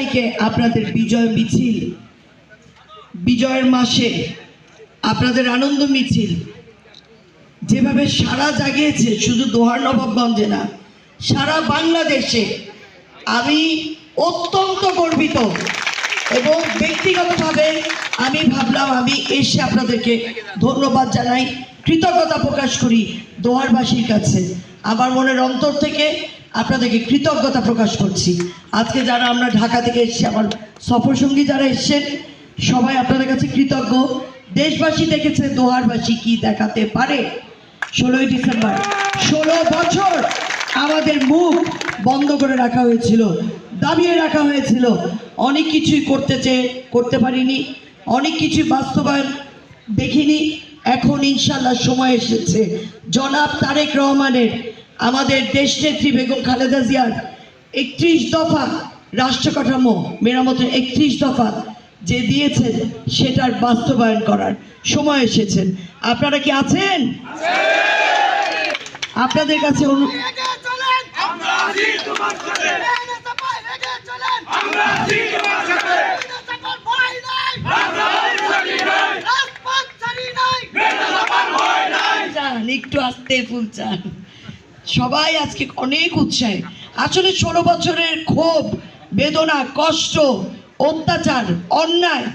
তারিখে আপনাদের বিজয় মিছিল, বিজয়ের মাসে আপনাদের আনন্দ মিছিল, যেভাবে সারা জাগিয়েছে, শুধু দোহার নবাবগঞ্জে না, সারা বাংলাদেশে আমি অত্যন্ত গর্বিত এবং ব্যক্তিগতভাবে আমি ভাবলাম, আমি এসে আপনাদেরকে ধন্যবাদ জানাই, কৃতজ্ঞতা প্রকাশ করি দোহারবাসীর কাছে। আমার মনের অন্তর থেকে আপনাদেরকে কৃতজ্ঞতা প্রকাশ করছি। আজকে যারা আমরা ঢাকা থেকে এসেছি, আমার সফরসঙ্গী যারা এসছেন, সবাই আপনাদের কাছে কৃতজ্ঞ। দেশবাসী দেখেছে, দোহারবাসী কি দেখাতে পারে? ষোলোই ডিসেম্বর, ষোলো বছর আমাদের মুখ বন্ধ করে রাখা হয়েছিল, দাবিয়ে রাখা হয়েছিল। অনেক কিছুই করতে চেয়ে, করতে পারিনি, অনেক কিছুই বাস্তবায়ন দেখিনি। এখন ইনশাল্লাহ সময় এসেছে। জনাব তারেক রহমানের আমাদের দেশনেত্রী বেগম খালেদা জিয়ার একত্রিশ দফা রাষ্ট্র কাঠামো মেরামতের একত্রিশ দফা যে দিয়েছেন সেটার বাস্তবায়ন করার সময় এসেছেন আপনারা কি আছেন? আপনাদের কাছে আমরা আছি তোমার সাথে এনে চাপাই এগিয়ে চলেন আমরা আছি তোমার সাথে এনে চাপার ভয় নাই রাজপথ ছাড়ি নাই রাজপথ ছাড়ি নাই বেটা চাপার ভয় নাই চান আসতে ফুল চান। সবাই আজকে অনেক উৎসাহে। আসলে ষোলো বছরের ক্ষোভ, বেদনা, কষ্ট, অত্যাচার, অন্যায়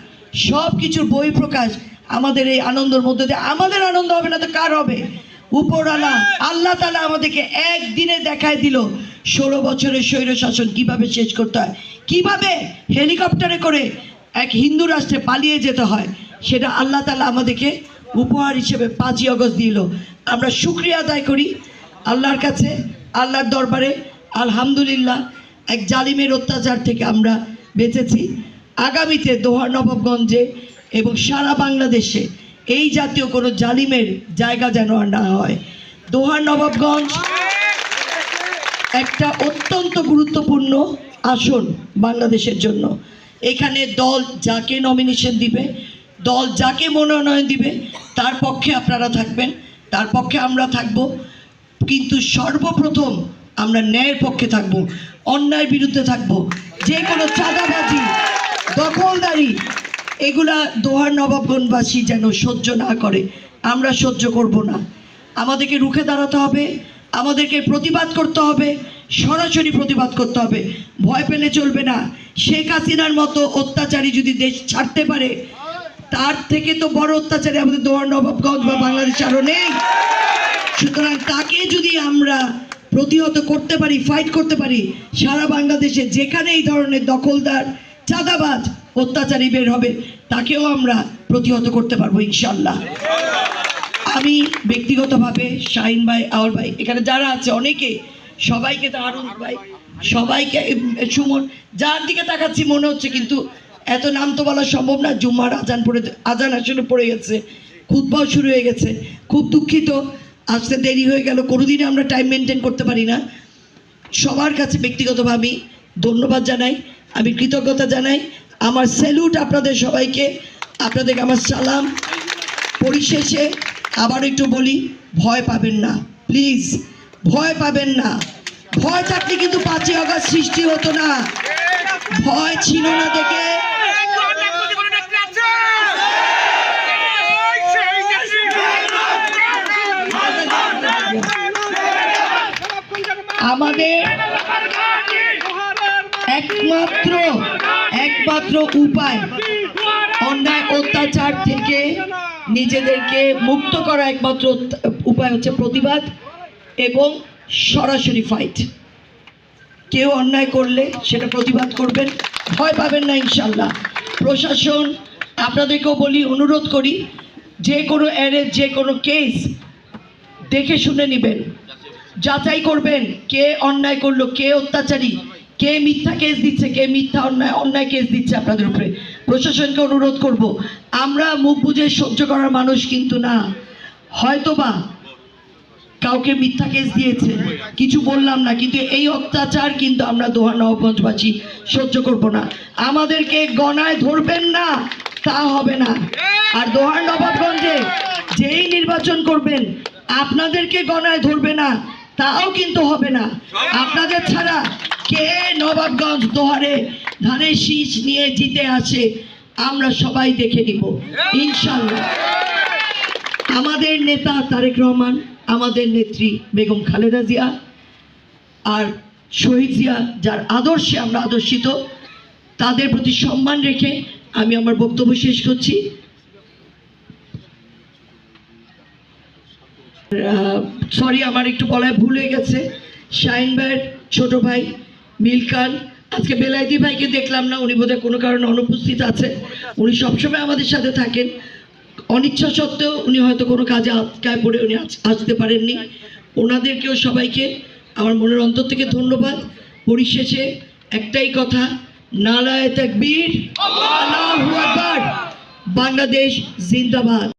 সব কিছুর বহিঃপ্রকাশ আমাদের এই আনন্দের মধ্যে দিয়ে। আমাদের আনন্দ হবে না তো কার হবে? উপরালা আল্লাহ তালা আমাদেরকে একদিনে দেখায় দিল, ষোলো বছরের স্বৈর শাসন কীভাবে শেষ করতে হয়? কীভাবে হেলিকপ্টারে করে এক হিন্দু রাষ্ট্রে পালিয়ে যেতে হয়? সেটা আল্লাহ তালা আমাদেরকে উপহার হিসেবে পাঁচই অগস্ট দিল। আমরা শুক্রিয়া আদায় করি আল্লাহর কাছে, আল্লাহর দরবারে। আলহামদুলিল্লাহ, এক জালিমের অত্যাচার থেকে আমরা বেঁচেছি। আগামীতে দোহার নবাবগঞ্জে এবং সারা বাংলাদেশে এই জাতীয় কোনো জালিমের জায়গা যেন আর না হয়। দোহার নবাবগঞ্জ একটা অত্যন্ত গুরুত্বপূর্ণ আসন বাংলাদেশের জন্য। এখানে দল যাকে নমিনেশন দিবে দল যাকে মনোনয়ন দিবে, তার পক্ষে আপনারা থাকবেন, তার পক্ষে আমরা থাকব। কিন্তু সর্বপ্রথম আমরা ন্যায়ের পক্ষে থাকব, অন্যায়ের বিরুদ্ধে থাকব। যে কোনো চাঁদাবাজি, দখলদারি, এগুলা দোহার নবাবগঞ্জবাসী যেন সহ্য না করে, আমরা সহ্য করব না। আমাদেরকে রুখে দাঁড়াতে হবে, আমাদেরকে প্রতিবাদ করতে হবে, সরাসরি প্রতিবাদ করতে হবে। ভয় পেলে চলবে না। শেখ হাসিনার মতো অত্যাচারী যদি দেশ ছাড়তে পারে তার থেকে তো বড় অত্যাচারে আমাদের দোয়ার নবাবগঞ্জ বা বাংলাদেশ আরও নেই। সুতরাং তাকে যদি আমরা প্রতিহত করতে পারি ফাইট করতে পারি, সারা বাংলাদেশে যেখানে এই ধরনের দখলদার, চাঁদাবাজ অত্যাচারী বের হবে, তাকেও আমরা প্রতিহত করতে পারব ইনশাল্লাহ আমি ব্যক্তিগতভাবে শাহিন ভাই আওয়ার ভাই, এখানে যারা আছে অনেকে, সবাইকে তো আরুন ভাই, সবাইকে সুমন, যার দিকে তাকাচ্ছি মনে হচ্ছে কিন্তু এত নাম তো বলা সম্ভব না। জুম্মার আজান পড়ে আজান আসলে পড়ে গেছে। খুদ্বাও শুরু হয়ে গেছে। খুব দুঃখিত। আসতে দেরি হয়ে গেল। কোনোদিনই আমরা টাইম মেনটেন করতে পারি না। সবার কাছে ব্যক্তিগতভাবে ধন্যবাদ জানাই। আমি কৃতজ্ঞতা জানাই। আমার স্যালুট আপনাদের সবাইকে। আপনাদেরকে আমার সালাম। পরিশেষে আবার একটু বলি, ভয় পাবেন না। প্লিজ ভয় পাবেন না। ভয় থাকলে কিন্তু পাঁচই আগস্ট সৃষ্টি হতো না। ভয় ছিল না দেখে। আমাদের একমাত্র একমাত্র উপায় অন্যায়, অত্যাচার থেকে নিজেদেরকে মুক্ত করা একমাত্র উপায় হচ্ছে প্রতিবাদ এবং সরাসরি ফাইট কেউ অন্যায় করলে সেটা প্রতিবাদ করবেন, ভয় পাবেন না ইনশাল্লাহ। প্রশাসন, আপনাদেরকেও বলি, অনুরোধ করি, যে কোনো অ্যারেস্ট যে কোনো কেস দেখে শুনে নেবেন। যাচাই করবেন কে অন্যায় করল, কে অত্যাচারী, কে মিথ্যা কেস দিচ্ছে, কে মিথ্যা অন্যায় অন্যায় কেস দিচ্ছে আপনাদের উপরে। প্রশাসনকে অনুরোধ করব, আমরা মুখ বুঝে সহ্য করার মানুষ কিন্তু না। হয়তোবা কাউকে মিথ্যা কেস দিয়েছে, কিছু বললাম না, কিন্তু এই অত্যাচার কিন্তু আমরা দোহা নবগঞ্জবাসী সহ্য করব না। আমাদেরকে গণায় ধরবেন না, তা হবে না। আর দোহার নবাবগঞ্জে যেই নির্বাচন করবেন, আপনাদেরকে গণায় ধরবে না। তাও কিন্তু হবে না। আপনাদের ছাড়া কে নবাবগঞ্জ দোহারে ধানের শীষ নিয়ে জিতে আসে আমরা সবাই দেখে নিব। ইনশাল্লাহ আমাদের নেতা তারেক রহমান, আমাদের নেত্রী বেগম খালেদা জিয়া, আর শহীদ জিয়া, যার আদর্শে আমরা আদর্শিত, তাদের প্রতি সম্মান রেখে আমি আমার বক্তব্য শেষ করছি। সরি আমার একটু বলায় ভুল হয়ে গেছে। শাইন ভাইয়ের ছোট ভাই মিলকান, আজকে বেলাইদি ভাইকে দেখলাম না, উনি বোধহয় কোনো কারণে অনুপস্থিত আছে। উনি সবসময় আমাদের সাথে থাকেন। অনিচ্ছা সত্ত্বেও উনি হয়তো কোনো কাজে আটকায় পড়ে উনি আস- আসতে পারেননি। ওনাদেরকেও সবাইকে আমার মনের অন্তর থেকে ধন্যবাদ। পরিশেষে একটাই কথা, নালায় তাকবীর। আল্লাহু আকবার। বাংলাদেশ জিন্দাবাদ।